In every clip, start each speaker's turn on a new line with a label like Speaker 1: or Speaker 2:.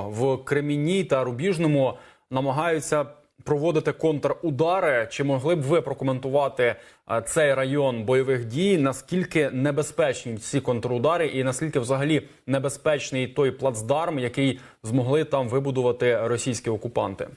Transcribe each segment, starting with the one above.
Speaker 1: в Креміні та Рубіжному намагаються проводити контрудари. Чи могли б ви прокоментувати е, цей район бойових дій? Наскільки небезпечні ці контрудари, і наскільки взагалі небезпечний той плацдарм, який змогли там вибудувати російські окупанти?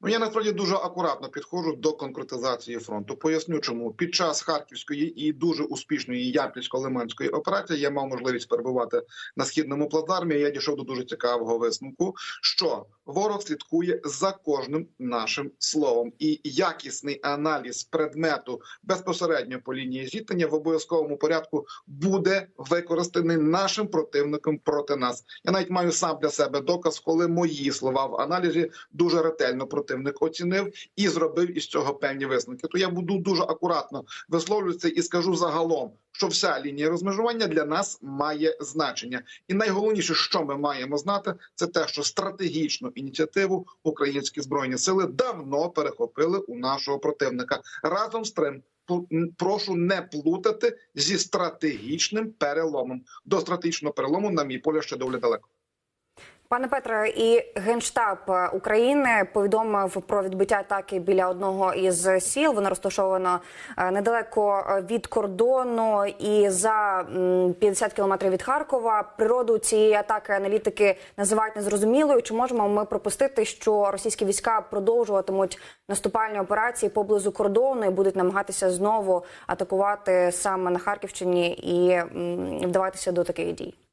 Speaker 2: Ну я насправді дуже акуратно підходжу до конкретизації фронту. Поясню, чому під час харківської і дуже успішної Ямпільсько-Лиманської операції я мав можливість перебувати на східному плацдармі. Я дійшов до дуже цікавого висновку, що ворог слідкує за кожним нашим словом, і якісний аналіз предмету безпосередньо по лінії зіткнення в обов'язковому порядку буде використаний нашим противником проти нас. Я навіть маю сам для себе доказ, коли мої слова в аналізі дуже ретельно противник оцінив і зробив із цього певні висновки. То я буду дуже акуратно висловлюватися і скажу загалом, що вся лінія розмежування для нас має значення, і найголовніше, що ми маємо знати, це те, що стратегічну ініціативу українські збройні сили давно перехопили у нашого противника разом з тим. Прошу не плутати зі стратегічним переломом. До стратегічного перелому, на мій поля, ще доволі далеко.
Speaker 3: Пане Петре, і генштаб України повідомив про відбиття атаки біля одного із сіл. Воно розташовано недалеко від кордону і за 50 кілометрів від Харкова. Природу цієї атаки аналітики називають незрозумілою. Чи можемо ми пропустити, що російські війська продовжуватимуть наступальні операції поблизу кордону і будуть намагатися знову атакувати саме на Харківщині і вдаватися до таких дій?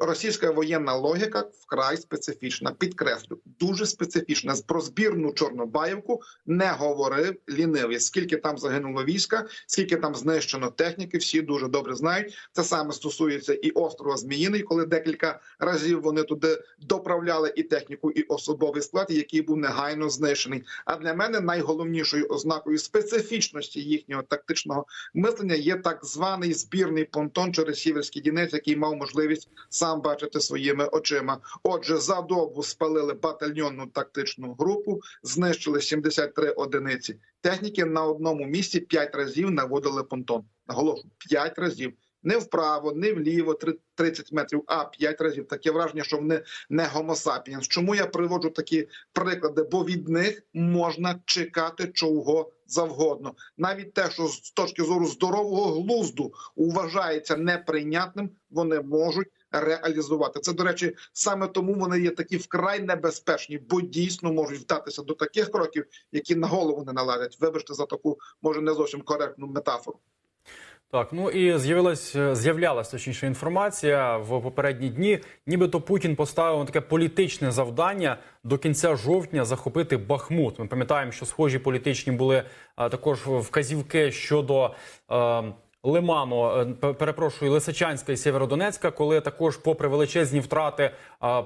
Speaker 2: Російська воєнна логіка вкрай специфічна. Підкреслю, дуже специфічна. Про збірну Чорнобаївку не говорив лінивий. Скільки там загинуло війська, скільки там знищено техніки, всі дуже добре знають. Це саме стосується і острова Зміїний, коли декілька разів вони туди доправляли і техніку, і особовий склад, який був негайно знищений. А для мене найголовнішою ознакою специфічності їхнього тактичного мислення є так званий збірний понтон через Сіверський Дінець, який мав можливість сам бачити своїми очима. Отже, за добу спалили батальйонну тактичну групу, знищили 73 одиниці техніки. На одному місці 5 разів наводили понтон. Наголошую, 5 разів. Не вправо, не вліво, 30 метрів, а 5 разів. Таке враження, що вони не гомосапієнс. Чому я приводжу такі приклади? Бо від них можна чекати чого завгодно. Навіть те, що з точки зору здорового глузду вважається неприйнятним, вони можуть реалізувати. Це, до речі, саме тому вони є такі вкрай небезпечні, бо дійсно можуть вдатися до таких кроків, які на голову не налазять. Вибачте за таку, може не зовсім коректну метафору.
Speaker 1: Так, ну і з'явилась з'являлася точніше інформація в попередні дні. Нібито Путін поставив таке політичне завдання до кінця жовтня захопити Бахмут. Ми пам'ятаємо, що схожі політичні були а, також вказівки щодо. А, Лиману, перепрошую, Лисичанська і Сєвєродонецька, коли також, попри величезні втрати,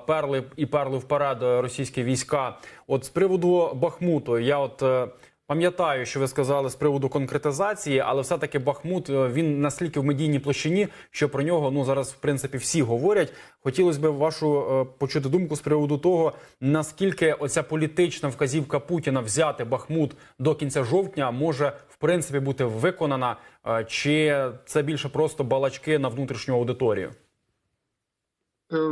Speaker 1: перли і перли вперед російські війська. От з приводу Бахмуту, я от пам'ятаю, що ви сказали з приводу конкретизації, але все таки Бахмут він настільки в медійній площині, що про нього ну зараз в принципі всі говорять. Хотілося б вашу почути думку з приводу того, наскільки оця політична вказівка Путіна взяти Бахмут до кінця жовтня може в принципі бути виконана, чи це більше просто балачки на внутрішню аудиторію?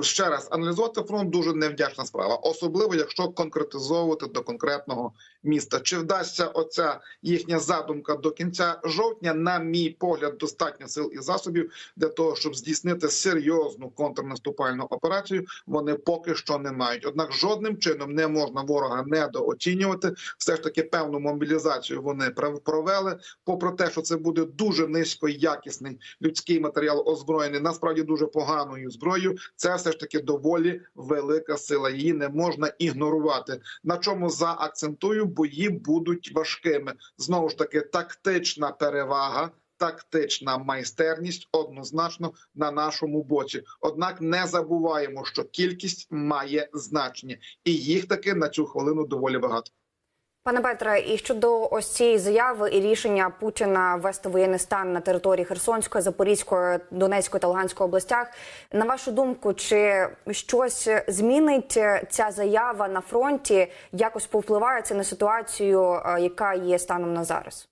Speaker 2: Ще раз аналізувати фронт дуже невдячна справа, особливо якщо конкретизовувати до конкретного міста. Чи вдасться оця їхня задумка до кінця жовтня? На мій погляд, достатньо сил і засобів для того, щоб здійснити серйозну контрнаступальну операцію. Вони поки що не мають. Однак жодним чином не можна ворога недооцінювати. Все ж таки певну мобілізацію вони провели. Попри те, що це буде дуже низькоякісний людський матеріал озброєний, насправді дуже поганою зброєю. Це все ж таки доволі велика сила. Її не можна ігнорувати. На чому заакцентую, бої будуть важкими. Знову ж таки, тактична перевага. Тактична майстерність однозначно на нашому боці. Однак не забуваємо, що кількість має значення, і їх таки на цю хвилину доволі багато.
Speaker 3: Пане Петре, і щодо ось цієї заяви і рішення Путіна ввести воєнний стан на території Херсонської, Запорізької, Донецької та Луганської областях, на вашу думку, чи щось змінить ця заява на фронті? Якось повпливає це на ситуацію, яка є станом на зараз?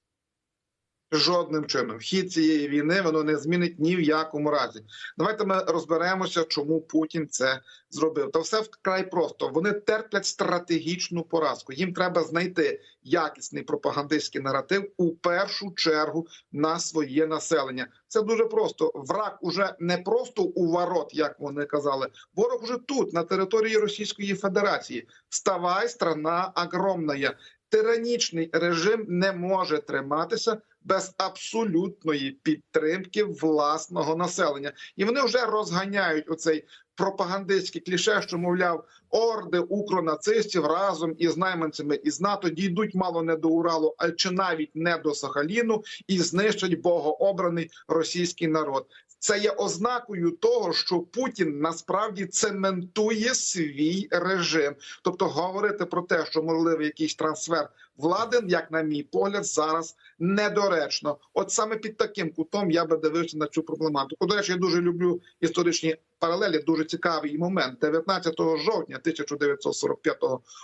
Speaker 2: Жодним чином хід цієї війни воно не змінить ні в якому разі. Давайте ми розберемося, чому Путін це зробив. Та все вкрай просто. Вони терплять стратегічну поразку. Їм треба знайти якісний пропагандистський наратив у першу чергу на своє населення. Це дуже просто. Враг уже не просто у ворот, як вони казали. Ворог уже тут, на території Російської Федерації. Вставай, страна огромна. Тиранічний режим не може триматися без абсолютної підтримки власного населення, і вони вже розганяють оцей пропагандистське кліше, що мовляв, орди укронацистів разом із найманцями із НАТО дійдуть мало не до Уралу, а чи навіть не до Сахаліну, і знищать богообраний російський народ. Це є ознакою того, що Путін насправді цементує свій режим. Тобто, говорити про те, що можливий якийсь трансфер влади, як на мій погляд, зараз недоречно. От саме під таким кутом я би дивився на цю проблематику. До речі, я дуже люблю історичні паралелі. Дуже цікавий момент. 19 жовтня 1945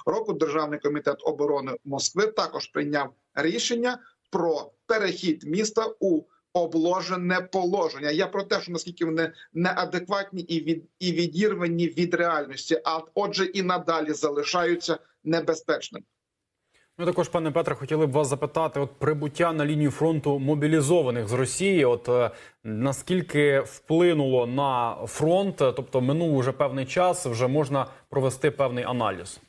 Speaker 2: року Державний комітет оборони Москви також прийняв рішення про перехід міста у обложене положення. Я про те, що наскільки вони неадекватні і від і відірвані від реальності, а отже, і надалі залишаються небезпечними.
Speaker 1: Ну, також, пане Петре, хотіли б вас запитати: от прибуття на лінію фронту мобілізованих з Росії, от е, наскільки вплинуло на фронт, тобто минув уже певний час, вже можна провести певний аналіз.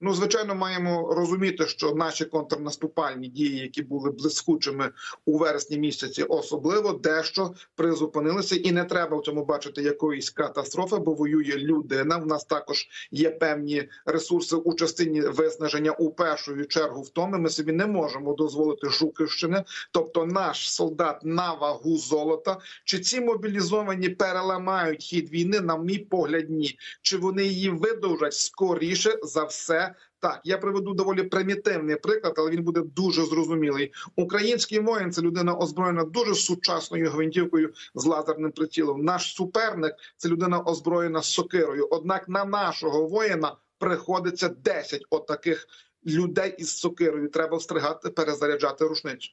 Speaker 2: Ну, звичайно, маємо розуміти, що наші контрнаступальні дії, які були блискучими у вересні місяці, особливо дещо призупинилися, і не треба в цьому бачити якоїсь катастрофи, бо воює людина. В нас також є певні ресурси у частині виснаження у першу чергу. В тому ми собі не можемо дозволити Жуківщини, тобто наш солдат на вагу золота. Чи ці мобілізовані переламають хід війни? На мій погляд, ні. Чи вони її видовжать скоріше за все? Так, я приведу доволі примітивний приклад, але він буде дуже зрозумілий. Український воїн це людина озброєна дуже сучасною гвинтівкою з лазерним прицілом. Наш суперник це людина озброєна сокирою. Однак на нашого воїна приходиться 10 отаких людей із сокирою. Треба встригати, перезаряджати рушницю.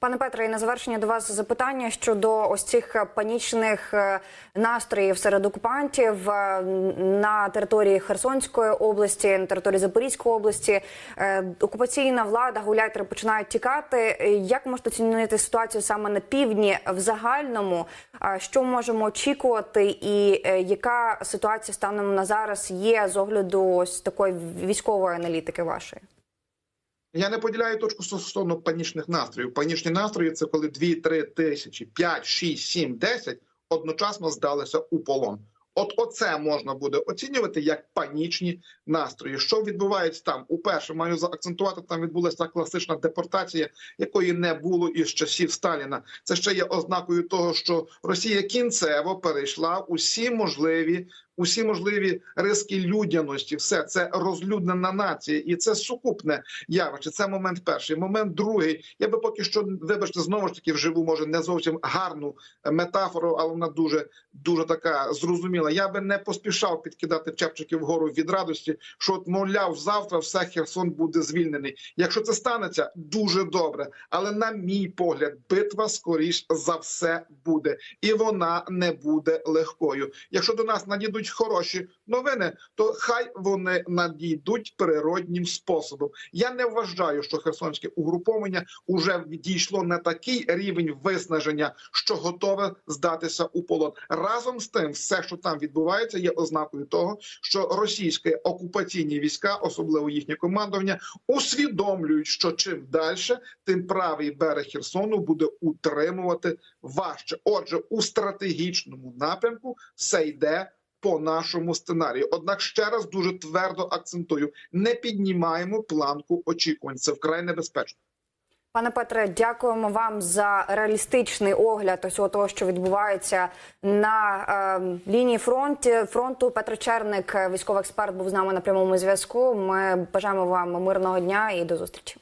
Speaker 3: Пане Петре, і на завершення до вас запитання щодо ось цих панічних е, настроїв серед окупантів е, на території Херсонської області, на території Запорізької області. Е, Окупаційна влада, гуляйтери починають тікати. Як можете оцінити ситуацію саме на півдні в загальному? Що можемо очікувати, і яка ситуація станом на зараз є з огляду ось такої військової аналітики вашої?
Speaker 2: Я не поділяю точку стосовно панічних настроїв. Панічні настрої це коли 2-3 тисячі, 5, 6, 7, 10 одночасно здалися у полон. От оце можна буде оцінювати як панічні настрої. Що відбувається там? Уперше маю заакцентувати, там відбулася класична депортація, якої не було із часів Сталіна. Це ще є ознакою того, що Росія кінцево перейшла усі можливі. Усі можливі риски людяності, все це розлюднена нація, і це сукупне явище. Це момент перший. Момент другий. Я би поки що вибачте знову ж таки вживу, може не зовсім гарну метафору, але вона дуже дуже така зрозуміла. Я би не поспішав підкидати чепчики вгору від радості, що от, мовляв, завтра все Херсон буде звільнений. Якщо це станеться, дуже добре. Але на мій погляд, битва скоріш за все буде, і вона не буде легкою. Якщо до нас надійдуть хороші новини, то хай вони надійдуть природнім способом. Я не вважаю, що херсонське угруповання уже дійшло на такий рівень виснаження, що готове здатися у полон. Разом з тим, все, що там відбувається, є ознакою того, що російські окупаційні війська, особливо їхнє командування, усвідомлюють, що чим далі, тим правий берег Херсону буде утримувати важче. Отже, у стратегічному напрямку все йде по нашому сценарію. Однак ще раз дуже твердо акцентую: не піднімаємо планку очікувань. Це вкрай небезпечно.
Speaker 3: Пане Петре, дякуємо вам за реалістичний огляд усього того, що відбувається на е, лінії фронту. Фронту Петро Черник, військовий експерт, був з нами на прямому зв'язку. Ми бажаємо вам мирного дня і до зустрічі.